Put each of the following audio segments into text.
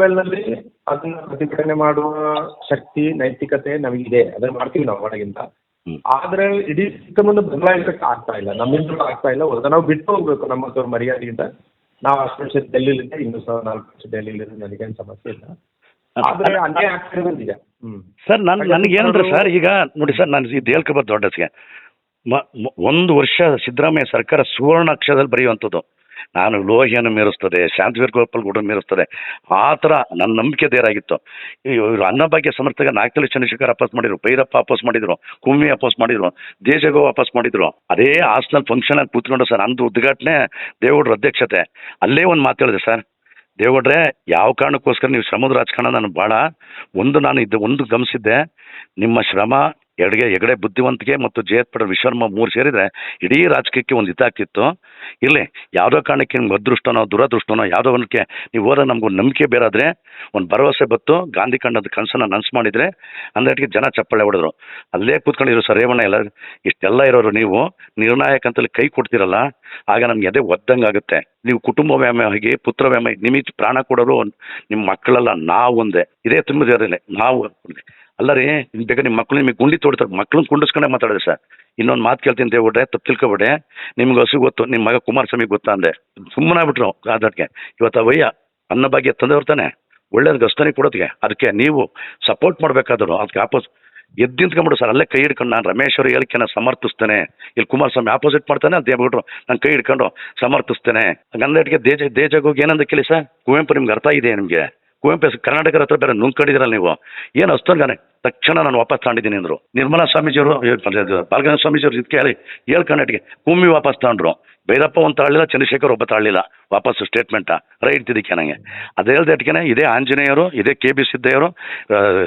ಲೆವೆಲ್ನಲ್ಲಿ ಅದನ್ನ ಪ್ರತಿಭಟನೆ ಮಾಡುವ ಶಕ್ತಿ ನೈತಿಕತೆ ನಮಗಿದೆ. ಅದನ್ನ ಮಾಡ್ತೀವಿ ನಾವು ಒಳಗಿಂದ. ಆದ್ರೆ ಇಡೀ ಸಿಸ್ಟಮನ್ನು ಬದಲಾಯಿಸಕ್ಕೆ ಆಗ್ತಾ ಇಲ್ಲ. ನಮ್ಮಿಂದ ಆಗ್ತಾ ಇಲ್ಲ. ಹೊರಗ ನಾವು ಬಿಟ್ಟು ಹೋಗ್ಬೇಕು ನಮ್ಮ ಹತ್ರ ಮರ್ಯಾದೆಯಿಂದ. ನಾವು ಅಷ್ಟು ವರ್ಷ ಡೆಲ್ಲಿಲಿದ್ದೆ ಇನ್ನೂ ಸಹ ನಾಲ್ಕು ವರ್ಷ ಡೆಲ್ಲಿಲಿದ್ದು ನನಗೇನು ಸಮಸ್ಯೆ ಇಲ್ಲ. ಆದ್ರೆ ಹಂಗೆ ಆಗ್ತಿರೋದು ನಿಜ ಸರ್ ನಾನು ನನಗೆ ಏನಂದ್ರೆ ಸರ್ ಈಗ ನೋಡಿ ಸರ್ ನಾನು ಇದು ಹೇಳ್ಕೊಬೋದು ದೊಡ್ಡಸ್ಗೆ. ಮ- ಒಂದು ವರ್ಷ ಸಿದ್ದರಾಮಯ್ಯ ಸರ್ಕಾರ ಸುವರ್ಣ ಅಕ್ಷರದಲ್ಲಿ ಬರೆಯುವಂಥದ್ದು. ನಾನು ಲೋಹಿಯನ್ನು ಮೀರಿಸ್ತದೆ, ಶಾಂತವೀರ್ ಗೋಪಾಲ್ ಕೂಡ ಮೀರಿಸ್ತದೆ. ಆ ಥರ ನನ್ನ ನಂಬಿಕೆ ದೇರಾಗಿತ್ತು. ಇವರು ಅನ್ನಭಾಗ್ಯ ಸಮರ್ಥಕ ನಾಲ್ಕಲ್ಲಿ ಚಂದ್ರಶೇಖರ್ ವಾಪಸ್ ಮಾಡಿದ್ರು, ಭೈರಪ್ಪ ವಾಪಸ್ ಮಾಡಿದ್ರು ಕುಮ್ಮಿ ವಾಪಸ್ ಮಾಡಿದ್ರು, ದೇಶಗೋ ವಾಪಸ್ ಮಾಡಿದ್ರು. ಅದೇ ಹಾಸ್ಟೆಲ್ ಫಂಕ್ಷನ್ ಅಲ್ಲಿ ಕೂತ್ಕೊಂಡು ಸರ್ ಅಂದು ಉದ್ಘಾಟನೆ ದೇವೇಗೌಡರ ಅಧ್ಯಕ್ಷತೆ. ಅಲ್ಲೇ ಒಂದು ಮಾತು ಹೇಳಿದೆ ಸರ್. ದೇವೇಗೌಡ್ರೆ ಯಾವ ಕಾರಣಕ್ಕೋಸ್ಕರ ನೀವು ಶ್ರಮದ ರಾಜಕಾರಣ ನಾನು ಭಾಳ ಒಂದು ನಾನು ಇದ್ದೆ, ಒಂದು ಗಮನಿಸಿದ್ದೆ, ನಿಮ್ಮ ಶ್ರಮ ಎಡಗೆ ಎಗಡೆ ಬುದ್ಧಿವಂತಿಕೆ ಮತ್ತು ಜಯತ್ ಪಟೇಲ್ ವಿಶ್ವರ್ಮ ಮೂರು ಸೇರಿದ್ರೆ ಇಡೀ ರಾಜಕೀಯಕ್ಕೆ ಒಂದು ಇದಾಗ್ತಿತ್ತು. ಇಲ್ಲಿ ಯಾವುದೋ ಕಾರಣಕ್ಕೆ ನಿಮ್ಗೆ ಅದೃಷ್ಟನೋ, ದುರದೃಷ್ಟನೋ, ಯಾವುದೋ ಒಂದಕ್ಕೆ ನೀವು ಹೋದಾಗ ನಮ್ಗೊಂದು ನಂಬಿಕೆ ಬೇರಾದ್ರೆ ಒಂದು ಭರವಸೆ ಬತ್ತು ಗಾಂಧಿ ಕಂಡದ ಕನಸನ್ನು ನನಸು ಮಾಡಿದರೆ ಅಂದಟ್ಟಿಗೆ ಜನ ಚಪ್ಪಾಳೆ ಹೊಡೆದ್ರು. ಅಲ್ಲೇ ಕೂತ್ಕೊಂಡಿರೋ ಸರ್ ಎಲ್ಲ ಇಷ್ಟೆಲ್ಲ ಇರೋರು ನೀವು, ನಿರ್ಣಾಯಕ ಅಂತಲ್ಲಿ ಕೈ ಕೊಡ್ತೀರಲ್ಲ, ಆಗ ನಮ್ಗೆ ಎದೆ ಒದ್ದಂಗೆ ಆಗುತ್ತೆ. ನೀವು ಕುಟುಂಬ ವ್ಯಾಮೋಗಿ ಪುತ್ರ ವ್ಯಾಮಿ ನಿಮಗೆ ಪ್ರಾಣ ಕೊಡೋರು ನಿಮ್ಮ ಮಕ್ಕಳೆಲ್ಲ, ನಾವು ಒಂದೇ. ಇದೇ ತುಂಬಿದಿರಲಿಲ್ಲ ನಾವು ಒಂದೇ. ಅಲ್ಲ ರೀ ಬೇಕಾದ್ರೆ ನಿಮ್ಮ ಮಕ್ಕಳು ನಿಮಗೆ ಗುಂಡಿ ತೋಡ್ತಾರೆ. ಮಕ್ಕಳನ್ನ ಕುಂಡಿಸ್ಕೊಂಡೆ ಮಾತಾಡಿದೆ ಸರ್. ಇನ್ನೊಂದು ಮಾತು ಕೇಳ್ತೀನಿ ದೇವ್ರೆ ತಪ್ಪು ತಿಳ್ಕೊಬೇಡಿ. ನಿಮ್ಗೆ ಹಸು ಗೊತ್ತು ನಿಮ್ಮ ಮಗ ಕುಮಾರಸ್ವಾಮಿ ಗೊತ್ತಾ ಅಂದೆ. ಸುಮ್ಮನೆ ಆಗ್ಬಿಟ್ರು ಅದಕ್ಕೆ ಇವತ್ತು ಅವಯ್ಯ ಅನ್ನ ಭಾಗ್ಯ ತಂದವ್ರು ತಾನೆ. ಒಳ್ಳೇದು ಗಸ್ತಾನೆ ಕೊಡೋದಕ್ಕೆ ಅದಕ್ಕೆ ನೀವು ಸಪೋರ್ಟ್ ಮಾಡಬೇಕಾದ್ರು. ಅದಕ್ಕೆ ಆಪೋಸ್ ಎದ್ದು ಸರ್. ಅಲ್ಲೇ ಕೈ ಹಿಡ್ಕೊಂಡು ನಾನು ರಮೇಶ್ ಅವ್ರ ಸಮರ್ಥಿಸ್ತೇನೆ. ಇಲ್ಲಿ ಕುಮಾರಸ್ವಾಮಿ ಆಪೋಸಿಟ್ ಮಾಡ್ತಾನೆ ಅಂತ ಹೇಳ್ಬಿಟ್ರು. ನಾನು ಕೈ ಹಿಡ್ಕೊಂಡು ಸಮರ್ಥಿಸ್ತೇನೆ. ಹಂಗಂದ್ರೆ ದೇಜ, ದೇಜಗೋಗಿ ಏನಂದ ಕೇಳಿ ಸರ್? ಕುವೆಂಪು, ನಿಮ್ಗೆ ಅರ್ಥ ಇದೆ ನಿಮಗೆ? ಕುವೆಂಪು ಹೆಸರು ಕರ್ನಾಟಕದ ಹತ್ರ ಬೇರೆ ನುಂಗ್ಕೊಂಡಿದ್ದೀರಲ್ಲ ನೀವು? ಏನು ಅಷ್ಟೊಂದು ತಕ್ಷಣ ನಾನು ವಾಪಸ್ ತಗೊಂಡಿದ್ದೀನಿ ಅಂದರು. ನಿರ್ಮಲಾ ಸ್ವಾಮೀಜಿಯವರು ಬಾಲಗಂಗ ಸ್ವಾಮೀಜಿಯವರು ಇದಕ್ಕೆ ಹೇಳಿ ಹೇಳಿ ಕರ್ನಾಟಕ ಕುಮ್ಮಿ ವಾಪಸ್ ತಗೊಂಡ್ರು ಭೈರಪ್ಪ ಒಂದು ತಾಳಲಿಲ್ಲ, ಚಂದ್ರಶೇಖರ್ ಒಬ್ಬ ತಾಳಲಿಲ್ಲ. ವಾಪಸ್ ಸ್ಟೇಟ್ಮೆಂಟಾ ರೈಟ್ ಇದಕ್ಕೆ ನನಗೆ ಅದೇ ಹೇಳ್ದಟ್ಟಿಗೆ ಇದೇ ಆಂಜನೇಯರು, ಇದೇ ಕೆ ಬಿ ಸಿದ್ದೇವರು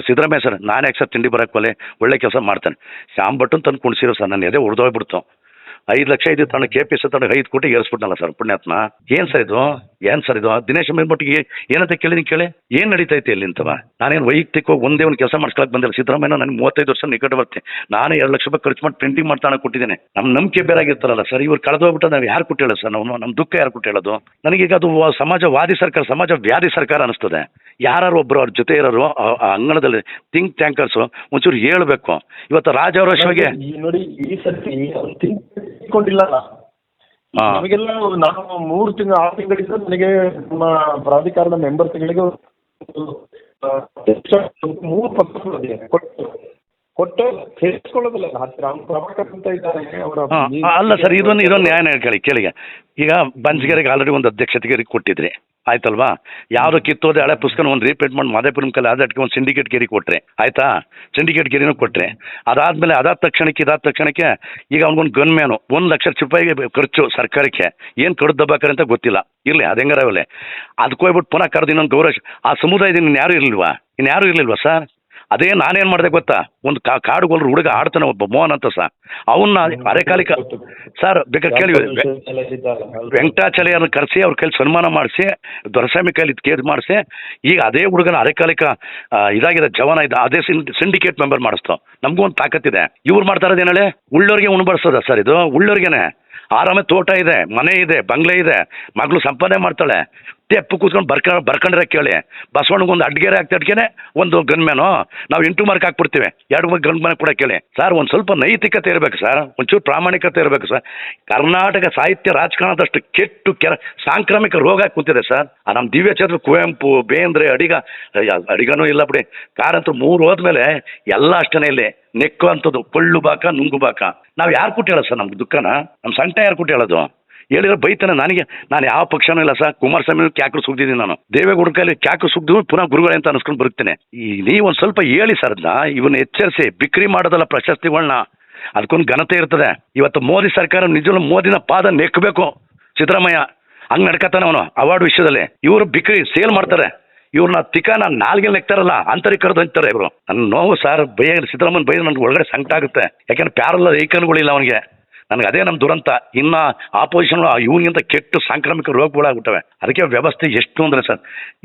ಸಿದ್ದರಾಮಯ್ಯ ಸರ್, ನಾನು ಯಾಕೆ ಸರ್ ತಿಂಡಿ ಬರೋಕ್ಕೆ ಒಲೆ, ಒಳ್ಳೆ ಕೆಲಸ ಮಾಡ್ತಾನೆ. ಶ್ಯಾಮ್ ಭಟ್ಟನ್ ತಂದು ಕುಣಿಸಿರೋ ಸರ್, ನನ್ನ ಎದೆ ಹೊಡೆದೋಗ್ಬಿಡ್ತು ಐದು ಲಕ್ಷ ಇದ್ದು ತನ್ನ ಕೆ ಪಿ ಸಿ ತಂಡ ಐದು ಕೋಟಿ ಏರಿಸ್ಬಿಟ್ನಲ್ಲ ಸರ್, ಪುಣ್ಯಾತ್ಮ. ಏನು ಸರ್ ಇದು? ಏನು ಸರ್ ಇದು? ದಿನೇಶ್ ಮೇಲ್ಮಟ್ಟಿಗೆ ಏನಂತ ಕೇಳಿ ನೀವು ಕೇಳಿ? ಏನು ನಡೀತೈತೆ ಇಲ್ಲಿ ಅಂತವ ನಾನೇನು ವೈಯಕ್ತಿಕವಾಗಿ ಒಂದೇ ಒಂದು ಕೆಲಸ ಮಾಡ್ಸ್ಕೊಳಕ್ ಬಂದಿಲ್ಲ. ಸಿದ್ದರಾಮಯ್ಯ ನನಗೆ ಮೂವತ್ತೈದು ವರ್ಷ ನಿಕಟವರ್ತಿ ನಾನೇ ಎರಡು ಲಕ್ಷ ರೂಪಾಯಿ ಖರ್ಚು ಮಾಡಿ ಪ್ರಿಂಟಿಂಗ್ ಮಾಡ್ತಾನೆ ಕೊಟ್ಟಿದ್ದೇನೆ. ನಮ್ಮ ನಂಬಿಕೆ ಬೇರೆ ಆಗಿರ್ತಾರಲ್ಲ ಸರ್. ಇವ್ರು ಕಳೆದೋಗ್ಬಿಟ್ಟು ನಾವು ಯಾರು ಕೊಟ್ಟು ಹೇಳೋದು ಸರ್? ನಾವು ನಮ್ಮ ದುಃಖ ಯಾರು ಕೊಟ್ಟೇಳೋದು ನನಗೀಗ ಅದು ಸಮಾಜವಾದಿ ಸರ್ಕಾರ ಸಮಾಜ ವ್ಯಾಧಿ ಸರ್ಕಾರ ಅನಿಸ್ತದೆ. ಯಾರು ಒಬ್ಬರು ಅವ್ರ ಜೊತೆ ಇರೋರು ಆ- ಅಂಗಣದಲ್ಲಿ ಥಿಂಕ್ ಟ್ಯಾಂಕರ್ಸು ಒಂಚೂರು ಹೇಳ್ಬೇಕು. ಇವತ್ತು ರಾಜ ಈ ನೋಡಿ ಈ ಸರ್ತಿ ಅವ್ರು ಹಾ. ನಮಗೆಲ್ಲ ನಾನು ಮೂರು ತಿಂಗಳು ಆರು ತಿಂಗಳಿಂದ ನನಗೆ ನಮ್ಮ ಪ್ರಾಧಿಕಾರದ ಮೆಂಬರ್ಸ್ಗಳಿಗೆ ಮೂರು ಪತ್ರಗಳು. ಕೊಟ್ಟು ಕೊಟ್ಟು ಸೇರಿಸ್ಕೊಳ್ಳೋದಿಲ್ಲ ಹತ್ತಿರ ಪ್ರಭಾಕರ್ ಅಂತ ಇದ್ದಾರೆ ಅವರ ಹಾ, ಅಲ್ಲ ಸರ್ ಇದೊಂದು ಇದೊಂದು ನ್ಯಾಯ ಕೇಳಿ ಕೇಳಿಗೆ ಈಗ ಬಂಜ್ಗೆರೆಗೆ ಆಲ್ರೆಡಿ ಒಂದು ಅಧ್ಯಕ್ಷತೆಗೆ ಕೊಟ್ಟಿದ್ರಿ ಆಯ್ತಲ್ವಾ? ಯಾವ್ದು ಕಿತ್ತೋದೆ ಹಳೆ ಪುಸ್ತಕ ಒಂದು ರೀಪ್ರಿಂಟ್ ಮಾಡಿ ಮಾದೇಪುರಂ ಕಲೆ ಅದಕ್ಕೆ ಒಂದು ಸಿಂಡಿಕೇಟ್ ಗೆರಿ ಕೊಟ್ರೆ. ಆಯ್ತಾ? ಸಿಂಡಿಕೇಟ್ ಗೆರಿನೂ ಕೊಟ್ರೆ. ಅದಾದ್ಮೇಲೆ ಅದಾದ ತಕ್ಷಣಕ್ಕೆ, ಇದಾದ ತಕ್ಷಣಕ್ಕೆ ಈಗ ಅವ್ನಿಗೊಂದು ಗನ್ ಮ್ಯಾನು ಒಂದು ಲಕ್ಷ ರೂಪಾಯಿಗೆ ಖರ್ಚು ಸರ್ಕಾರಕ್ಕೆ. ಏನು ಕಡ್ದು ದಬ್ಬಾಕರೆ ಅಂತ ಗೊತ್ತಿಲ್ಲ. ಇರಲಿ, ಅದು ಹೆಂಗಾರ ಅದಕ್ಕೆ ಹೋಗ್ಬಿಟ್ಟು ಪುನಃ ಕರೆದು ಇನ್ನೊಂದು ಗೌರವ ಆ ಸಮುದಾಯದಿಂದ ಇನ್ಯಾರು ಇರಲಿಲ್ವಾ? ಇನ್ಯಾರು ಇರಲಿಲ್ವಾ ಸರ್? ಅದೇ ನಾನೇನ್ ಮಾಡಿದೆ ಗೊತ್ತಾ? ಒಂದು ಕಾ ಕಾಡುಗೊಲ್ರು ಹುಡುಗ ಆಡ್ತಾನೆ ಒಬ್ಬ ಮೋಹನ್ ಅಂತ ಸರ್ ಅವನ್ನ ಅರೆಕಾಲಿಕ ಸರ್ ಬೇಕಾದ್ರೆ ಕೇಳಿ ವೆಂಕಟಾಚಲಯರನ್ನು ಕರೆಸಿ ಅವ್ರ ಕೈಲಿ ಸನ್ಮಾನ ಮಾಡಿಸಿ ದೊರಸ್ವಾಮಿ ಕೈಲಿ ಕೇಸ್ ಮಾಡಿಸಿ ಈಗ ಅದೇ ಹುಡುಗನ ಅರೆಕಾಲಿಕ ಇದಾಗಿದೆ ಜವಾನ ಇದ್ದ ಅದೇ ಸಿಂಡಿಕೇಟ್ ಮೆಂಬರ್ ಮಾಡಿಸ್ತು. ನಮಗೂ ಒಂದು ತಾಕತ್ತಿದೆ ಇವ್ರು ಮಾಡ್ತಾ ಇರೋದು ಏನೇಳಿ ಉಳ್ಳೋರಿಗೆ ಉಣಬಡಿಸೋದ ಸರ್ ಇದು? ಉಳ್ಳೋರಿಗೆನೆ. ಆರಾಮೇ ತೋಟ ಇದೆ ಮನೆ ಇದೆ ಬಂಗ್ಲೆ ಇದೆ ಮಗಳು ಸಂಪಾದನೆ ಮಾಡ್ತಾಳೆ. ತೆಪ್ಪು ಕೂತ್ಕೊಂಡು ಬರ್ಕ, ಬರ್ಕೊಂಡ್ರೆ ಕೇಳಿ. ಬಸವಣ್ಣಗೊಂದು ಅಡ್ಗೆರೆ ಹಾಕ್ತಡ್ಗೆನೆ ಒಂದು ಗನ್ಮ್ಯಾನು ನಾವು ಎಂಟು ಮಾರ್ಕ್ ಹಾಕ್ಬಿಡ್ತೀವಿ. ಎರಡು ಗನ್ ಮ್ಯಾನ್ ಕೂಡ ಕೇಳಿ. ಸರ್ ಒಂದು ಸ್ವಲ್ಪ ನೈತಿಕತೆ ಇರಬೇಕು ಸರ್ ಒಂಚೂರು ಪ್ರಾಮಾಣಿಕತೆ ಇರಬೇಕು ಸರ್ ಕರ್ನಾಟಕ ಸಾಹಿತ್ಯ ರಾಜಕಾರಣದಷ್ಟು ಕೆಟ್ಟು ಕೆರ, ಸಾಂಕ್ರಾಮಿಕ ರೋಗ ಕೂತಿದೆ ಸರ್ ನಮ್ಮ ದಿವ್ಯಚಂದ್ರ ಕುವೆಂಪು, ಬೇಂದ್ರೆ, ಅಡಿಗ ಅಡಿಗನೂ ಇಲ್ಲ ಬಿಡಿ. ಕಾರಂತೂ ಮೂರು ಹೋದ್ಮೇಲೆ ಎಲ್ಲ ಅಷ್ಟನೇ ಇಲ್ಲಿ. ನೆಕ್ಕು ಅಂಥದ್ದು ಕೊಳ್ಳು ಬಾಕ, ನುಂಗು ಬಾಕ. ನಾವು ಯಾರು ಕೊಟ್ಟು ಹೇಳೋದು ಸರ್ ನಮ್ಗೆ ದುಃಖನ? ನಮ್ಮ ಸಂಟ ಯಾರು ಕೊಟ್ಟು ಹೇಳೋದು? ಹೇಳಿದ್ರೆ ಬೈತಾನೆ ನನಗೆ. ನಾನು ಯಾವ ಪಕ್ಷನೂ ಇಲ್ಲ ಸರ್. ಕುಮಾರಸ್ವಾಮಿ ಕ್ಯಾಕ್ರು ಸುಗ್ದಿದ್ದೀನಿ ನಾನು. ದೇವೇಗೌಡ ಕೈಲಿ ಕ್ಯಾಕ್ರು ಸುಗ್ದು ಪುನಃ ಗುರುಗಳೇ ಅಂತ ಅನ್ಸ್ಕೊಂಡು ಬರುತ್ತೇನೆ. ಈ ನೀವು ಒಂದು ಸ್ವಲ್ಪ ಹೇಳಿ ಸರ್ ಅದನ್ನ. ಇವನ್ನ ಎಚ್ಚರಿಸಿ, ಬಿಕ್ರಿ ಮಾಡೋದಲ್ಲ ಪ್ರಶಸ್ತಿಗಳನ್ನ ಅದಕ್ಕೊಂದು ಘನತೆ ಇರ್ತದೆ. ಇವತ್ತು ಮೋದಿ ಸರ್ಕಾರ ನಿಜವೂ ಮೋದಿನ ಪಾದ ನೆಕ್ಕಬೇಕು ಸಿದ್ದರಾಮಯ್ಯ ಹಂಗೆ ನಡ್ಕತಾನೆ ಅವನು ಅವಾರ್ಡ್ ವಿಷಯದಲ್ಲಿ ಇವರು ಬಿಕ್ರಿ, ಸೇಲ್ ಮಾಡ್ತಾರೆ. ಇವ್ರನ್ನ ನಾನ್ ನಾಲ್ಗೆ ನೆಕ್ತಾರಲ್ಲ ಅಂತಾರೆ ಇವರು. ನನ್ನ ನೋವು ಸರ್ ಬೈ ಸಿದ್ದರಾಮಯ್ಯ ಬೈ ನನಗೆ ಒಳಗಡೆ ಸಂಕಟ ಆಗುತ್ತೆ. ಯಾಕಂದ್ರೆ ಪ್ಯಾರಲ್ಲ ವೆಹಿಕಲ್ಗಳಿಲ್ಲ ಅವನಿಗೆ. ನನಗೆ ಅದೇ ನಮ್ಮ ದುರಂತ. ಇನ್ನ ಆಪೋಸಿಷನ್ ಇವನಿಗಿಂತ ಕೆಟ್ಟು ಸಾಂಕ್ರಾಮಿಕ ರೋಗಗಳಾಗ್ಬಿಟ್ಟವೆ. ಅದಕ್ಕೆ ವ್ಯವಸ್ಥೆ ಎಷ್ಟು ಅಂದ್ರೆ ಸರ್,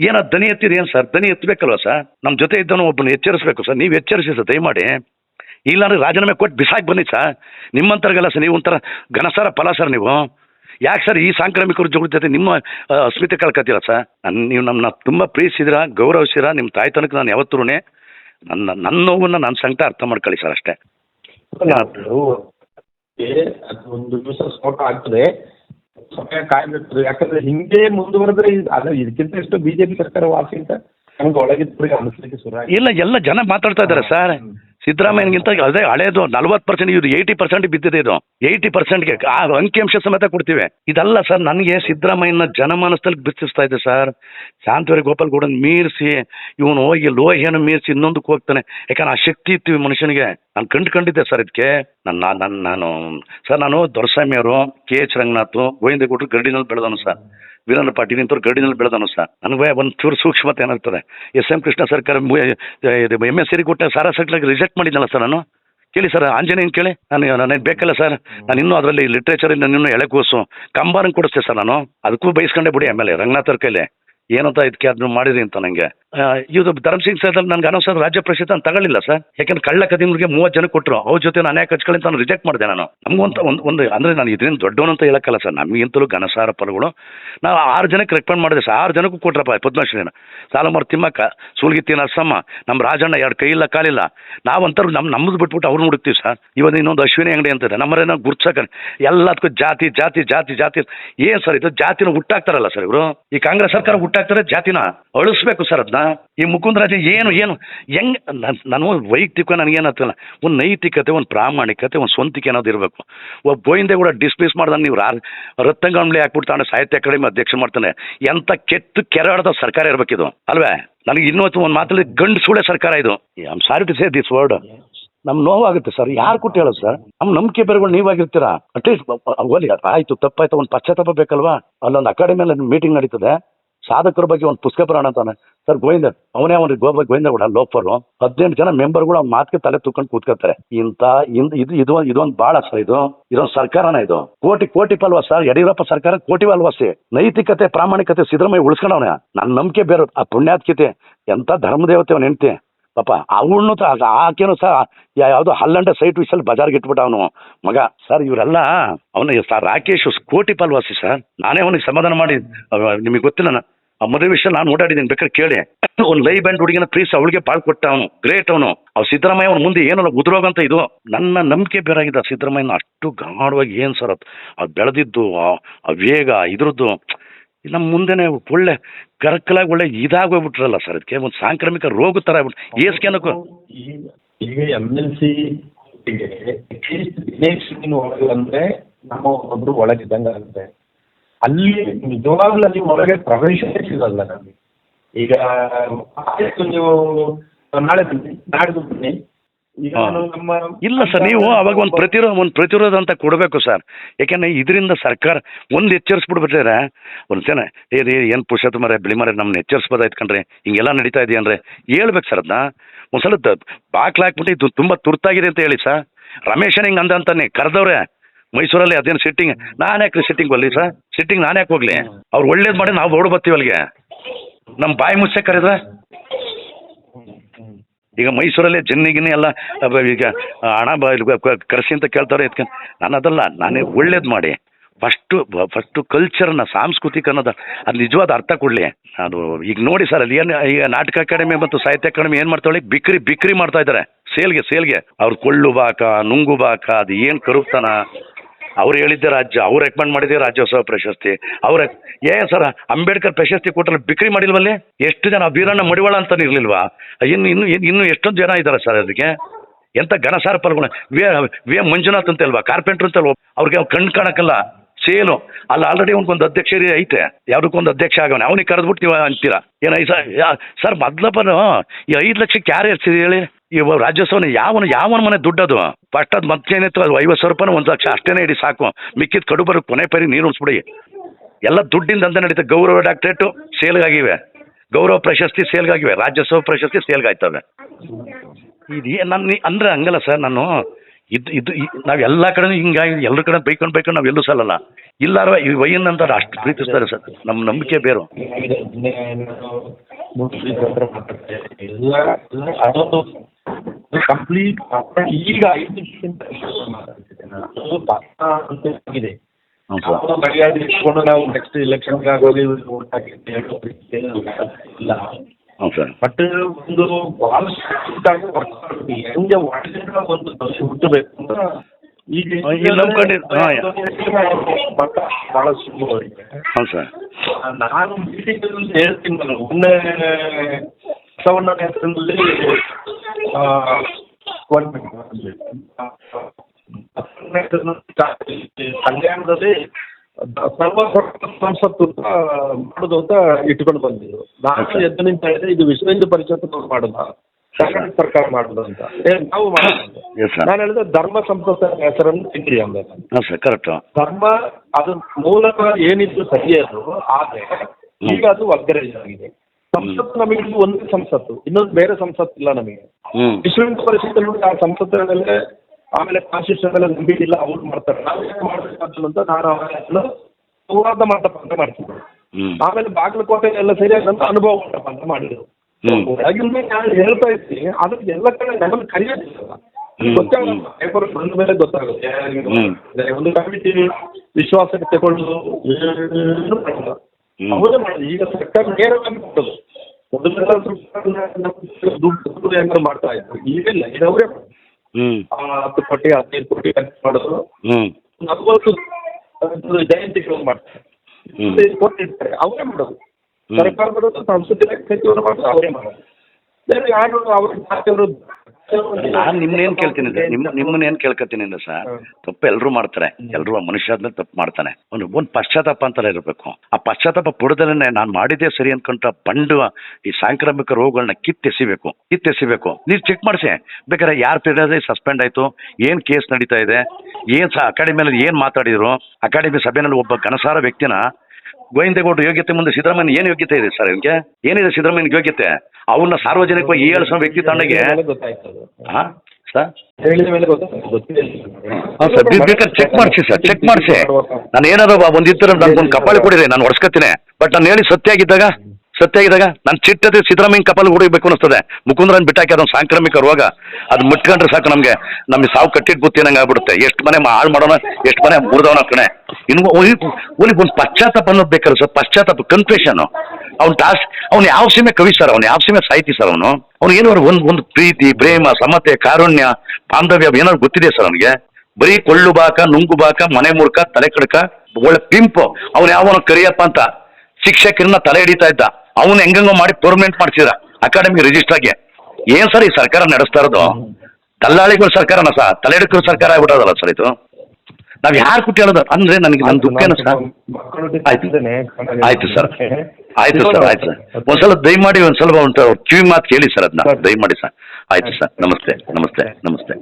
ಏನೋ ದನಿ ಏನು ಸರ್? ದನಿ ಎತ್ತಬೇಕಲ್ವ ಸರ್? ನಮ್ಮ ಜೊತೆ ಇದ್ದವನು ಒಬ್ಬನ ಎಚ್ಚರಿಸಬೇಕು ಸರ್. ನೀವು ಎಚ್ಚರಿಸಿ ಸರ್, ದಯಮಾಡಿ. ಇಲ್ಲಾಂದ್ರೆ ರಾಜೀನಾಮೆ ಕೊಟ್ಟು ಬಿಸಾಕಿ ಬನ್ನಿ ಸರ್. ನಿಮ್ಮಂತರ್ಗಲ್ಲ ಸರ್, ನೀವು ಒಂಥರ ಘನಸಾರ ಫಲ ಸರ್ ನೀವು. ಯಾಕೆ ಸರ್ ಈ ಸಾಂಕ್ರಾಮಿಕರ ಜೋಗಳ ಜೊತೆ ನಿಮ್ಮ ಸ್ಮಿತಿ ಅಸ್ಮಿತೆ ಕಳ್ಕೊತೀರಾ ಸರ್ ನೀವು ನಮ್ಮನ್ನ ತುಂಬ ಪ್ರೀತಿಸಿದಿರಾ ಗೌರವಿಸಿರಾ ನಿಮ್ಮ ತಾಯ್ತನಕ್ಕೆ ನಾನು ಯಾವತ್ತೂ ನನ್ನ ನನ್ನ ನೋವನ್ನ ನನ್ನ ಸಂಕಟ ಅರ್ಥ ಮಾಡ್ಕೊಳ್ಳಿ ಸರ್ ಅಷ್ಟೇ. ಅದು ಅದು ಒಂದು ದಿವಸ ಸ್ಫೋಟ ಆಗ್ತದೆ. ಸಮಯ ಕಾಯ್ಬೇಕು ಯಾಕಂದ್ರೆ ಹಿಂಗೆ ಮುಂದುವರೆದ್ರೆ ಇದು- ಅಲ್ಲ ಇದಕ್ಕಿಂತ ಎಷ್ಟು ಬಿಜೆಪಿ ಸರ್ಕಾರ ವಾಸಿ ಅಂತ ನಮ್ಗೆ ಒಳಗಿದ್ದವರಿಗೆ ಅನಿಸ್ಲಿಕ್ಕೆ ಶುರು ಆಗಿದೆ. ಇಲ್ಲ ಎಲ್ಲ ಜನ ಮಾತಾಡ್ತಾ ಇದ್ದಾರೆ ಸರ್. ಸಿದ್ದರಾಮಯ್ಯನಿಗಿಂತ ಅದೇ ಹಳೇದು, ನಲ್ವತ್ತು ಪರ್ಸೆಂಟ್ ಇದು ಏಯ್ಟಿ ಪರ್ಸೆಂಟ್ ಬಿದ್ದಿದೆ ಇದು. ಏಯ್ಟಿ ಪರ್ಸೆಂಟ್ಗೆ ಆ ಅಂಕಿಅಂಶ ಸಮೇತ ಕೊಡ್ತೀವಿ. ಇದಲ್ಲ ಸರ್, ನನಗೆ ಸಿದ್ದರಾಮಯ್ಯನ ಜನಮಾನಸದಲ್ಲಿ ಬಿತ್ತಿಸ್ತಾ ಇದೆ ಸರ್. ಶಾಂತವರಿ ಗೋಪಾಲ್ ಗೌಡನ್ ಮೀರಿಸಿ, ಇವನು ಹೋಗಿ ಲೋಹಿಯನ್ನು ಮೀರಿಸಿ ಇನ್ನೊಂದಕ್ಕೆ ಹೋಗ್ತಾನೆ. ಯಾಕಂದ್ರೆ ಆ ಶಕ್ತಿ ಇತ್ತು ಮನುಷ್ಯನಿಗೆ. ನಾನು ಕಂಡು ಕಂಡಿದ್ದೆ ಸರ್ ಇದಕ್ಕೆ. ನನ್ನ ನನ್ನ, ನಾನು, ಸರ್, ನಾನು ದೊರಸಾಮಿಯವರು ಕೆ ಎಚ್ ರಂಗನಾಥ್ ಗೋವಿಂದ ಗೌಡ್ರು ಗಡಿನಲ್ಲಿ ಬೆಳೆದವನು ಸರ್. ವೀರಣ್ಣ ಪಾಟೀಲ್ ಇಂಥವ್ರು ಗಡಿನಲ್ಲಿ ಬೆಳೆದನು ಸರ್ ನನಗೆ ಒಂದು ಚೂರು ಸೂಕ್ಷ್ಮತೆ ಏನಾಗ್ತದೆ. ಎಸ್ ಎಂ ಕೃಷ್ಣ ಸರ್ಕಾರ ಎಂ ಎಸ್ ಸಿರಿ ಕೊಟ್ಟ ಸಾರಾ ಸರ್ಕಲ್ಗೆ ರಿಜೆಕ್ಟ್ ಮಾಡಿದ್ನಲ್ಲ ಸರ್ ನಾನು? ಕೇಳಿ ಸರ್, ಆಂಜನೇಯನ್ ಕೇಳಿ. ನಾನು ನನಗೆ ಬೇಕಲ್ಲ ಸರ್. ನಾನು ಇನ್ನೂ ಅದರಲ್ಲಿ ಲಿಟ್ರೇಚರ್ ನಾನು ಇನ್ನೂ ಎಳೆಕೂಸು ಕಂಬಾರನ್ನು ಕೊಡಿಸ್ತೆ ಸರ್ ನಾನು. ಅದಕ್ಕೂ ಬಯಸ್ಕೊಂಡೆ ಬಿಡಿ ಆಮೇಲೆ ರಂಗನಾಥರ್ ಕೈಲಿ. ಏನಂತ ಇದಕ್ಕೆ ಅದನ್ನ ಮಾಡಿದ್ರಿ ಅಂತ ನನಗೆ ಇದು ಧರ್ಮಸಿಂಗ್ ಸರ್ ನನ್ಗೆ ಅನೌನ್ಸರ್ ರಾಜ್ಯ ಪ್ರಶಸ್ತಿ ನಾನು ತಗೊಳ್ಳಿಲ್ಲ ಸರ್. ಯಾಕಂದ್ರೆ ಕಳ್ಳ ಕದಿಮ್ರಿಗೆ ಮೂವತ್ತು ಜನ ಕೊಟ್ಟರು ಅವ್ರ ಜೊತೆ ನಾನು ಯಾಕೆ ಹಚ್ಕೊಳ್ಳಿ ಅಂತ ರಿಜೆಕ್ಟ್ ಮಾಡಿದೆ ನಾನು. ನಮಗಂತ ಒಂದು ಒಂದು, ಅಂದ್ರೆ ನಾನು ಇದರಿಂದ ದೊಡ್ಡವನು ಅಂತ ಹೇಳಕ್ಕಲ್ಲ ಸರ್. ನಮಗಿಂತಲೂ ಘನಸಾರ ಫಲಗಳು ನಾವು ಆರು ಜನಕ್ಕೆ ರೆಕಮೆಂಡ್ ಮಾಡಿದೆ ಸರ್. ಆರು ಜನಕ್ಕೂ ಕೊಟ್ರಪ್ಪ ಪದ್ಮಶ್ರೀನ. ಸಾಲಮಾರ್ ತಿಮ್ಮಕ್ಕ, ಸೂಲ್ಗಿತ್ತಿ ನರಸಮ್ಮ, ನಮ್ಮ ರಾಜಣ್ಣ ಎರಡು ಕೈ ಇಲ್ಲ ಕಾಲಿಲ್ಲ ನಾವಂತರೂ ನಮ್ಮ ನಮ್ಮದು ಬಿಟ್ಬಿಟ್ಟು ಅವ್ರನ್ನ ಹುಡುಕ್ತೀವಿ ಸರ್. ಇವತ್ತು ಇನ್ನೊಂದು ಅಶ್ವಿನಿ ಅಂಗಡಿ ಅಂತ ಇದೆ. ನಮ್ಮರೇನೋ ಗುರ್ಸಕ ಎಲ್ಲದಕ್ಕೂ ಜಾತಿ ಜಾತಿ ಜಾತಿ ಜಾತಿ. ಏನು ಸರ್ ಇದು? ಜಾತಿನ ಹುಟ್ಟಾಕ್ತಾರಲ್ಲ ಸರ್ ಇವರು? ಈ ಕಾಂಗ್ರೆಸ್ ಸರ್ಕಾರ ಹುಟ್ಟಾಕ್ತಾರೆ ಜಾತಿನ ಅಳಿಸ್ಬೇಕು ಸರ್ ಅದನ್ನ ಈ ಮುಕುಂದರಾಜ ಏನು ಏನು, ಹೆಂಗ್, ನಾನು ವೈಯಕ್ತಿಕ ನನಗೇನತ್ತಲ್ಲ, ಒಂದು ನೈತಿಕತೆ, ಒಂದು ಪ್ರಾಮಾಣಿಕತೆ, ಒಂದು ಸ್ವಂತಿಕೆ ಅನ್ನೋದು ಇರಬೇಕು. ಒಬ್ಬ ಬೋಯಿಂದೆ ಕೂಡ ಡಿಸ್ಮಿಸ್ ಮಾಡ್ದಂಗೆ ನೀವು ರಾ ರತ್ತಂಗಂಬ್ಲಿ ಹಾಕ್ಬಿಡ್ತಾನೆ, ಸಾಹಿತ್ಯ ಅಕಾಡೆಮಿ ಅಧ್ಯಕ್ಷ ಮಾಡ್ತಾನೆ. ಎಂಥ ಕೆಟ್ಟು ಕೆರಡದ ಸರ್ಕಾರ ಇರಬೇಕಿದು, ಅಲ್ವೇ? ನನಗೆ ಇನ್ನೊತ್ತು ಒಂದು ಮಾತಲ್ಲಿ ಗಂಡು ಸುಳೆ ಸರ್ಕಾರ ಇದು. I sorry to say this word ನಮ್ ನೋವಾಗುತ್ತೆ ಸರ್, ಯಾರು ಕೊಟ್ಟು ಹೇಳೋದು ಸರ್? ನಮ್ಮ ನಂಬಿಕೆ ಬೇರೆಗಳು ನೀವಾಗಿರ್ತೀರಾ? ಅಟ್ಲೀಸ್ಟ್ ಹೋಲಿ ಆಯ್ತು, ತಪ್ಪಾಯ್ತು, ಒಂದು ಪಶ್ಚಾತ್ತಾಪ ಬೇಕಲ್ವಾ? ಅಲ್ಲೊಂದು ಅಕಾಡೆಮಿಯಲ್ಲಿ ಮೀಟಿಂಗ್ ನಡೀತದೆ. ಸಾಧಕರ ಬಗ್ಗೆ ಒಂದು ಪುಸ್ತಕ ಬರೋಣ ಅಂತಾನೆ. ಸರ್ ಗೋವಿಂದ ಅವನೇ ಅವನ ಗೋಬ ಗೋವಿಂದ ಕೂಡ ಲೋಫರು. ಹದಿನೆಂಟು ಜನ ಮೆಂಬರ್ಗಳು ಅವ್ನ ಮಾತಿಗೆ ತಲೆ ತುಕೊಂಡು ಕೂತ್ಕೊತಾರೆ ಇಂತ ಇಂದ್, ಇದು ಇದೊಂದು ಬಾಳ ಸರ್ ಇದು. ಇದೊಂದು ಸರ್ಕಾರನ ಇದು. ಕೋಟಿ ಕೋಟಿ ಪಲ್ವಾ ಸರ್. ಯಡಿಯೂರಪ್ಪ ಸರ್ಕಾರ ಕೋಟಿ ಪಲ್ವಾಸಿ ನೈತಿಕತೆ, ಪ್ರಾಮಾಣಿಕತೆ ಸಿದ್ದರಾಮಯ್ಯ ಉಳಿಸ್ಕೊಂಡವನ. ನನ್ನ ನಂಬಿಕೆ ಬೇರೆ. ಆ ಪುಣ್ಯಾತ್ಕಿತೆ ಎಂಥ ಧರ್ಮದೇವತೆ ಅವನ ಹೆಂಡತಿ. ಪಾಪ ಅವನು ಆಕೆನು ಸಹ ಯಾವುದೋ ಹಲ್ಲಂಡ ಸೈಟ್ ವಿಷಲ್ ಬಜಾರ್ಗೆ ಇಟ್ಬಿಟ್ಟ ಅವನು. ಮಗ, ಸರ್, ಇವರೆಲ್ಲ, ಅವನ, ಸರ್, ರಾಕೇಶ್ ಕೋಟಿ ಪಲ್ವಾಸಿ ಸರ್. ನಾನೇ ಅವನಿಗೆ ಸಮಾಧಾನ ಮಾಡಿ ನಿಮಗೆ ಗೊತ್ತಿಲ್ಲ ನಾ- ಆ ಮದುವೆ ವಿಷಯ ನಾನು ಓಡಾಡಿದ್ದೀನಿ ಬೇಕಾದ್ರೆ ಕೇಳಿ. ಒಂದು ಲೈ ಬ್ಯಾಂಡ್ ಹುಡುಗಿನ ಪ್ರೀಸ್ ಅವಳಿಗೆ ಪಾಲ್ ಕೊಟ್ಟ ಅವನು ಗ್ರೇಟ್ ಅವನು. ಅವ್ ಸಿದ್ದರಾಮಯ್ಯ ಅವ್ನ ಮುಂದೆ ಏನಲ್ಲ ಉದುರೋಗಂತ ಇದು. ನನ್ನ ನಂಬಿಕೆ ಬೇರಾಗಿದೆ ಸಿದ್ದರಾಮಯ್ಯನ. ಅಷ್ಟು ಗಾಢವಾಗಿ ಏನು ಸರ್ ಅದು? ಅದು ಬೆಳೆದಿದ್ದು ಆ- ಆ ವೇಗ ಇದ್ರದ್ದು. ನಮ್ಮ ಮುಂದೆನೆ ಒಳ್ಳೆ ಕರಕಲಾಗಿ ಒಳ್ಳೆ ಇದಾಗೋಗ್ಬಿಟ್ರಲ್ಲ ಸರ್. ಅದಕ್ಕೆ ಒಂದು ಸಾಂಕ್ರಾಮಿಕ ರೋಗ ಥರ ಆಗ್ಬಿಟ್ಟು ಈಗ ಎಂ ಎಲ್ ಸಿ ಅಂದ್ರೆ ನಮ್ಮ ಒಬ್ರು ಒಳಗಿದ್ದಂಗೆ ಆಗುತ್ತೆ ಅಲ್ಲಿ ನಿಜವಾಗ್ಲೂ ಅಲ್ಲಿ ಒಳಗೆ ಪ್ರವೇಶವೇ ಸಿಗಲ್ಲ ನಮಗೆ. ಈಗ ಆಯ್ತು ನೀವು ನಾಳೆ ಬನ್ನಿ ನಾಡ್ದು ಬನ್ನಿ. ಈಗ ಹಾ. ನಾನು ನಮ್ಮ ಇಲ್ಲ ಸರ್ ನೀವು ಅವಾಗ ಒಂದು ಪ್ರತಿರೋಧ ಒಂದು ಪ್ರತಿರೋಧ ಅಂತ ಕೊಡಬೇಕು ಸರ್. ಯಾಕೆಂದ್ರೆ ಇದರಿಂದ ಸರ್ಕಾರ ಒಂದು ಎಚ್ಚರಿಸ್ಬಿಡ್ಬಿಟ್ರೆ ಒಂದು ಜನ ಏ ರೀ ಏನು ಪುಷತ್ ಮರೆ ಬಿಳಿ ಮರೆ ನಮ್ಮನ್ನ ಎಚ್ಚರಿಸ್ಬೋದಾಯ್ತು ಕಣ್ರಿ. ಹಿಂಗೆಲ್ಲ ನಡೀತಾ ಇದೆಯನ್ರಿ ಹೇಳ್ಬೇಕು ಸರ್ ಅದನ್ನ ಒಂದು ಸಲ ಬಾಕ್ಲು ಹಾಕ್ಬಿಟ್ಟು ಇದು ತುಂಬ ತುರ್ತಾಗಿದೆ ಅಂತ ಹೇಳಿ ಸರ್. ರಮೇಶನ್ ಹಿಂಗೆ ಅಂದ ಅಂತಾನೆ ಕರೆದವ್ರೆ. ಮೈಸೂರಲ್ಲಿ ಅದೇನು ಸಿಟ್ಟಿಂಗ್ ನಾನು ಯಾಕೆ ಸಿಟ್ಟಿಂಗ್ ಬರಲಿ ಸರ್ ಸಿಟ್ಟಿಂಗ್ ನಾನು ಯಾಕೆ ಹೋಗ್ಲಿ? ಅವ್ರು ಒಳ್ಳೇದು ಮಾಡಿ ನಾವು ಓಡ್ ಬರ್ತೀವಿ ಅಲ್ಲಿಗೆ. ನಮ್ಮ ಬಾಯಿ ಮುಚ್ಚೆ ಕರೆದ್ರೆ? ಈಗ ಮೈಸೂರಲ್ಲಿ ಗಿನ್ನಿ ಎಲ್ಲ ಈಗ ಹಣ ಕರೆಸಿ ಅಂತ ಕೇಳ್ತಾರೆ ಇದಕ್ಕೆ ನಾನು ಅದಲ್ಲ, ನಾನೇ ಒಳ್ಳೇದು ಮಾಡಿ. ಫಸ್ಟು ಫಸ್ಟು ಕಲ್ಚರ್ನ ಸಾಂಸ್ಕೃತಿಕ ಅನ್ನೋದು ಅದು ನಿಜವಾದ ಅರ್ಥ ಕೊಡಲಿ. ಅದು ಈಗ ನೋಡಿ ಸರ್ ಅಲ್ಲಿ ಏನು, ಈಗ ನಾಟಕ ಅಕಾಡೆಮಿ ಮತ್ತು ಸಾಹಿತ್ಯ ಅಕಾಡೆಮಿ ಏನು ಮಾಡ್ತಾಳೆ? ಬಿಕ್ರಿ ಬಿಕ್ರಿ ಮಾಡ್ತಾ ಇದ್ದಾರೆ ಸೇಲ್ಗೆ ಸೇಲ್ಗೆ. ಅವ್ರು ಕೊಳ್ಳು ಬಾಕ, ನುಂಗು ಬಾಕ, ಅದು ಏನು ಕರುಗ್ತಾನ ಅವ್ರು ಹೇಳಿದ್ದೆ ರಾಜ್ಯ, ಅವ್ರು ರೆಕಮೆಂಡ್ ಮಾಡಿದ್ದೆ ರಾಜ್ಯೋತ್ಸವ ಪ್ರಶಸ್ತಿ. ಅವ್ರ ಏ ಸರ್, ಅಂಬೇಡ್ಕರ್ ಪ್ರಶಸ್ತಿ ಕೊಟ್ಟರೆ ಬಿಕ್ರಿ ಮಾಡಿಲ್ವಲ್ಲಿ? ಎಷ್ಟು ಜನ ವೀರಣ್ಣ ಮಡಿವಾಳ ಅಂತ ಇರ್ಲಿಲ್ವಾ? ಇನ್ನು ಇನ್ನು, ಇನ್ನು- ಎಷ್ಟೊಂದು ಜನ ಇದ್ದಾರೆ ಸರ್ ಅದಕ್ಕೆ? ಎಂಥ ಘನಸಾರ ಪಲ್ಗುಣ, ವಿ ವಿ ಮಂಜುನಾಥ್ ಅಂತ ಅಲ್ವಾ ಕಾರ್ಪೆಂಟ್ರ್ ಅಂತ ಅಲ್ವಾ ಅವ್ರಿಗೆ ಅವ್ರು ಕಣ್ ಕಾಣಕ್ಕಲ್ಲ, ಸೇಲು. ಅಲ್ಲಿ ಆಲ್ರೆಡಿ ಒಂದು ಅಧ್ಯಕ್ಷ ಐತೆ. ಯಾವುದಕ್ಕೊಂದು ಅಧ್ಯಕ್ಷ ಆಗವನೆ, ಅವನಿಗೆ ಕರೆದ್ಬಿಟ್ಟು ನೀವು ಅಂತೀರಾ? ಏನ ಸರ್ ಮೊದ್ಲಪ್ಪನು ಈ ಐದು ಲಕ್ಷಕ್ಕೆ ಯಾರು ಇರ್ತೀರಿ ಹೇಳಿ? ಈ ರಾಜ್ಯೋತ್ಸವನ ಯಾವನು ಯಾವನ ಮನೆ ದುಡ್ಡದು? ಫಸ್ಟ್ ಅದು ಮತ್ತೇನಿತ್ತು ಅದು ಐವತ್ತು ಸಾವಿರ ರೂಪಾಯಿ ಒಂದು ಲಕ್ಷ ಅಷ್ಟೇನೆ ಇಡಿ ಸಾಕು. ಮಿಕ್ಕಿದ ಕಡು ಬರೋ ಕೊನೆ ಪರಿ ನೀರು ಉಣಿಸ್ಬಿಡಿ. ಎಲ್ಲ ದುಡ್ಡಿಂದ ಅಂತ ನಡೀತದೆ ಗೌರವ ಡಾಕ್ಟ್ರೇಟು ಸೇಲ್ಗಾಗಿವೆ. ಗೌರವ ಪ್ರಶಸ್ತಿ ಸೇಲ್ಗಾಗಿವೆ. ರಾಜ್ಯೋತ್ಸವ ಪ್ರಶಸ್ತಿ ಸೇಲ್ಗಾಯ್ತವೆ. ಇದು ನನ್ನ ಅಂದ್ರೆ ಹಂಗಲ್ಲ ಸರ್ ನಾನು. ಇದು ಇದು ನಾವು ಎಲ್ಲ ಕಡೆ ಹಿಂಗಾಗಿ ಎಲ್ಲರ ಕಡೆ ಬೈಕೊಂಡು ಬೈಕೊಂಡು ನಾವು ಎಲ್ಲೂ ಸಲ್ಲಲ್ಲ. ಇಲ್ಲಾರ ಈ ಅಂತಾರೆ ಅಷ್ಟು ಪ್ರೀತಿಸ್ತಾರೆ ಸರ್. ನಮ್ಮ ನಂಬಿಕೆ ಬೇರು. ಎಲ್ಲ ಕಂಪ್ಲೀಟ್ ಈಗ ಐದು ನಾನು. ಅದು ಆಗಿದೆ. ಅವರ ಮರ್ಯಾದೆ ಇಟ್ಕೊಂಡು ನಾವು ನೆಕ್ಸ್ಟ್ ಎಲೆಕ್ಷನ್ಗೆ ಹೋಗಿ ಓಟ್ ಇಲ್ಲ. ಹೌದು ಸರ್. ಬಟ್ ಒಂದು ವರ್ಕ್ ಹೆಂಗೆ ಒಳಗಿಂದ ಒಂದು ದೋಷ ಹುಟ್ಟಬೇಕು ಅಂತ ಈಗ ನಮ್ಮ ಕಡೆ- ಹಾ, ಯಾ. ಮಟ್ಟ ಬಹಳ ಸುಲಭ ಸರ್. ನಾನು ಹೇಳ್ತೀನಿ ನಾನು ಒಮ್ಮೆ ಬಸವಣ್ಣ ಹೆಸರಿನಲ್ಲಿ ಒಂದು ಕಲ್ಯಾಣದಲ್ಲಿ ಸಂಸತ್ತು ಅಂತ ಮಾಡುದು ಅಂತ ಇಟ್ಕೊಂಡು ಬಂದಿದ್ರು. ನಾನು ಎದ್ದು ನಿಂತ ಹೇಳಿದ್ರೆ ಇದು ವಿಶ್ವ ಹಿಂದೂ ಪರಿಷತ್ ಮಾಡುದ. ಕರ್ನಾಟಕ ಸರ್ಕಾರ ಮಾಡುದು ಅಂತ. ಏ, ನಾವು ಮಾಡೋದು. ಎಸ್ ಸರ್ ನಾನು ಹೇಳಿದೆ ಧರ್ಮ ಸಂಸತ್ ಹೆಸರನ್ನು ಇಟ್ರಿ ಅಂದೆ ನಾನು. ಹಾಂ ಸರ್ ಕರೆಕ್ಟು ಧರ್ಮ ಅದು ಮೂಲಕ ಏನಿತ್ತು ಸರಿಯದು ಆದ್ರೆ ಈಗ ಅದು ವರ್ಗರೇಜ್ ಆಗಿದೆ ಸಂಸತ್ತು ನಮಗೆ ಇದು ಒಂದೇ ಸಂಸತ್ತು ಇನ್ನೊಂದು ಬೇರೆ ಸಂಸತ್ ಇಲ್ಲ ನಮಗೆ. ಮುಸ್ಲಿಂ ವಿಶ್ವ ಪರಿಷತ್ ನೋಡಿ ಆ ಸಂಸತ್ತಿನ ಮೇಲೆ ಆಮೇಲೆ ಕಾನ್ಸ್ಟಿಟ್ಯೂಷನ್ ಮೇಲೆ ನಂಬಿಕೆ ಅವ್ರು ಮಾಡ್ತಾರೆ. ನಾವು ಏನು ಮಾಡ್ಬೇಕಾಗ್ತದೆ ಅಂತ ನಾನು ಅವರ ಸೌಹಾರ್ದ ಮಂಟಪ ಅಂತ ಮಾಡ್ತಿದ್ದೆ ಆಮೇಲೆ ಬಾಗಲಕೋಟೆ ಎಲ್ಲ ಸರಿಯಾದಂತ ಅನುಭವ ಮಂಟಪ ಅಂತ ಮಾಡಿದ್ರು. ಹೊರಗಿಂದ ನಾನು ಹೇಳ್ತಾ ಇದ್ದೀನಿ ಅದಕ್ಕೆ ಎಲ್ಲ ಕಡೆ ನಮ್ಮನ್ನು ಕರೆಯೋದಿಲ್ಲ. ಗೊತ್ತಾಗಲ್ಲ ಪೇಪರ್ ಬಂದ ಮೇಲೆ ಗೊತ್ತಾಗುತ್ತೆ. ಒಂದು ಕಮಿಟಿ ವಿಶ್ವಾಸಕ್ಕೆ ತಗೊಳ್ಳೋದು ಮಾಡೋದು ಈಗ ಸರ್ಕಾರ ನೇರವಾಗಿ ಮೊದಲೆಲ್ಲ ದುಡ್ಡು ಮಾಡ್ತಾ ಇದ್ರು. ಈಗಿಲ್ಲ ಈಗ ಅವರೇ. ಹ್ಞೂ ಹತ್ತು ಕೋಟಿ ಹದಿನೈದು ಕೋಟಿ ಖರ್ಚು ಮಾಡೋದು ಹ್ಞೂ ಜಯಂತಿ ಅದು ಜಯಂತಿಗಳು ಮಾಡ್ತಾರೆ. ಹ್ಮ್. ಇದು ಕೊಟ್ಟಿರ್ತಾರೆ. ಅವರೇ ಮಾಡೋದು. ಹ್ಮ್. ಸರ್ಕಾರ ಮಾಡೋದು ಸಂಸದೀಯ ಸಚಿವರು ಮಾಡೋದು ಅವರೇ ಮಾಡೋದು. ಬೇರೆ ಯಾರು ಅವ್ರ ನಾನು ಏನ್ ಕೇಳ್ತೀನಿ ಸರ್ ನಿಮ್ಮನ್ನ ನಿಮ್ಮನ್ನೇನು ಕೇಳ್ಕೊತೀನಿ ಅಂದ್ರೆ ಸರ್. ತಪ್ಪು ಎಲ್ಲರೂ ಮಾಡ್ತಾರೆ. ಎಲ್ಲರೂ ಮನುಷ್ಯ ಆದ್ಮೇಲೆ ತಪ್ಪು ಮಾಡ್ತಾನೆ. ಒಂದು ಒಂದು ಪಶ್ಚಾತ್ತಾಪ ಅಂತಲೇ ಇರಬೇಕು. ಆ ಪಶ್ಚಾತ್ತಾಪ ಪುಡದಲ್ಲೇ ನಾನು ಮಾಡಿದೆ ಸರಿ ಅನ್ಕೊಂತ ಬಂಡು ಈ ಸಾಂಕ್ರಾಮಿಕ ರೋಗಗಳನ್ನ ಕಿತ್ತೆಸಿಬೇಕು ಕಿತ್ತೆಸಿಬೇಕು. ನೀವು ಚೆಕ್ ಮಾಡಿಸಿ. ಬೇಕಾದ್ರೆ ಯಾರು ಪೀರಿಯಡ್ ಸಸ್ಪೆಂಡ್ ಆಯ್ತು? ಏನ್ ಕೇಸ್ ನಡೀತಾ ಇದೆ? ಏನ್ ಅಕಾಡೆಮಿ ಅಕಾಡೆಮಿಯಲ್ಲಿ ಏನ್ ಮಾತಾಡಿದ್ರು? ಅಕಾಡೆಮಿ ಸಭೆನಲ್ಲಿ ಒಬ್ಬ ಘನಸಾರ ವ್ಯಕ್ತಿನ ಗೋವಿಂದೇಗೌಡರು ಯೋಗ್ಯತೆ ಮುಂದೆ ಸಿದ್ದರಾಮಯ್ಯ ಏನು ಯೋಗ್ಯತೆ ಇದೆ ಸರ್ ಅವನಿಗೆ ಏನಿದೆ ಸಿದ್ದರಾಮಯ್ಯ ಯೋಗ್ಯತೆ? ಅವನ್ನ ಸಾರ್ವಜನಿಕವಾಗಿ ಏಳ್ಸೋ ವ್ಯಕ್ತಿ ತಂಡಗೆ. ಹಾ? ಸರ್? ಸರ್ ಬೇಕಾದ್ರೆ ಚೆಕ್ ಮಾಡಿಸಿ ಸರ್ ಚೆಕ್ ಮಾಡಿಸಿ. ನಾನು ಏನಾದ್ರು ಒಂದು ನನ್ಗೊಂದು ಕಪಾಳಿ ಕೊಡಿರಿ ನಾನು ಹೊಡ್ಸ್ಕೊತೀನಿ ಬಟ್ ನಾನು ಹೇಳಿ ಸತ್ಯ ಆಗಿದ್ದಾಗ ಸತ್ಯ ಆಗಿದ್ದಾಗ ನಾನು ಚಿಟ್ಟದೆ ಸಿದ್ದರಾಮಯ್ಯ ಕಪಲ್ಗೆ ಹೊಡಿಬೇಕು ಅನಿಸ್ತದೆ ಮುಕುಂದ್ರನ್ ಬಿಟ್ಟಾಕಿ ಅದೊಂದು ಸಾಂಕ್ರಾಮಿಕ ರೋಗ. ಅದು ಮುಟ್ಕೊಂಡ್ರೆ ಸಾಕು ನಮಗೆ. ನಮಗೆ ಸಾವು ಕಟ್ಟಿಟ್ಟು ಗೊತ್ತಿನಂಗೆ ಆಗ್ಬಿಡುತ್ತೆ. ಎಷ್ಟು ಮನೆ ಹಾಳು ಮಾಡೋಣ, ಎಷ್ಟು ಮನೆ ಮುರಿದವನ ಕಣೆ. ಇನ್ನು ಓಲಿ ಒಂದು ಪಶ್ಚಾತ್ತಾಪ ಅನ್ನೋದು ಬೇಕಲ್ಲ ಸರ್, ಪಶ್ಚಾತ್ತಾಪ ಕನ್ಫ್ಯೂಷನ್ ಅವ್ನು ಟಾಸ್ ಅವ್ನು ಯಾವ ಸೀಮೆ ಕವಿ ಸರ್, ಅವ್ನು ಯಾವ ಸೀಮೆ ಸಾಹಿತಿ ಸರ್ ಅವನು? ಅವ್ನು ಏನು ಒಂದು ಒಂದು ಪ್ರೀತಿ, ಪ್ರೇಮ, ಸಮತೆ, ಕಾರುಣ್ಯ, ಬಾಂಧವ್ಯ ಏನಾದ್ರು ಗೊತ್ತಿದೆ ಸರ್ ಅವನಿಗೆ? ಬರೀ ಕೊಳ್ಳು ಬಾಕ, ನುಂಗು ಬಾಕ, ಮನೆ ಮುರ್ಕ, ತಲೆ ಕಡ್ಕ, ಒಳ್ಳೆ ಪಿಂಪು. ಅವ್ನು ಯಾವನ ಕರಿಯಪ್ಪ ಅಂತ. ಶಿಕ್ಷಕರನ್ನ ತಲೆ ಹಿಡಿತಾ ಇದ್ದ. ಅವನು ಹೆಂಗಂಗೋ ಮಾಡಿ ಪರ್ಮನೆಂಟ್ ಅಕಾಡೆಮಿ ರಿಜಿಸ್ಟರ್ ಆಗಿ. ಏನ್ ಸರ್ ಈ ಸರ್ಕಾರ ನಡೆಸ್ತಾ ಇರೋದು? ದಲ್ಲಾಳಿಗಳ ಸರ್ಕಾರನ ಸರ್ ತಲೆ ಸರ್ಕಾರ ಆಗ್ಬಿಟ್ಟದಲ್ಲ ಸರ್ ಇದು? ನಾವ್ ಯಾರು ಕುಟ್ಟಿ ಹೇಳೋದು? ಅಂದ್ರೆ ನನಗೆ ನನ್ನ ದುಃಖ ಏನು ಸರ್? ಆಯ್ತು. ಆಯ್ತು ಸರ್. ಆಯ್ತು ಸರ್ ಆಯ್ತು ಸರ್. ಒಂದ್ಸಲ ದಯಮಾಡಿ ಒಂದ್ಸಲ ಒಂದು ಕಿವಿ ಮಾತು ಕೇಳಿ ಸರ್ ಅದನ್ನ ದಯಮಾಡಿ ಸರ್. ಆಯ್ತು ಸರ್. ನಮಸ್ತೆ ನಮಸ್ತೆ ನಮಸ್ತೆ.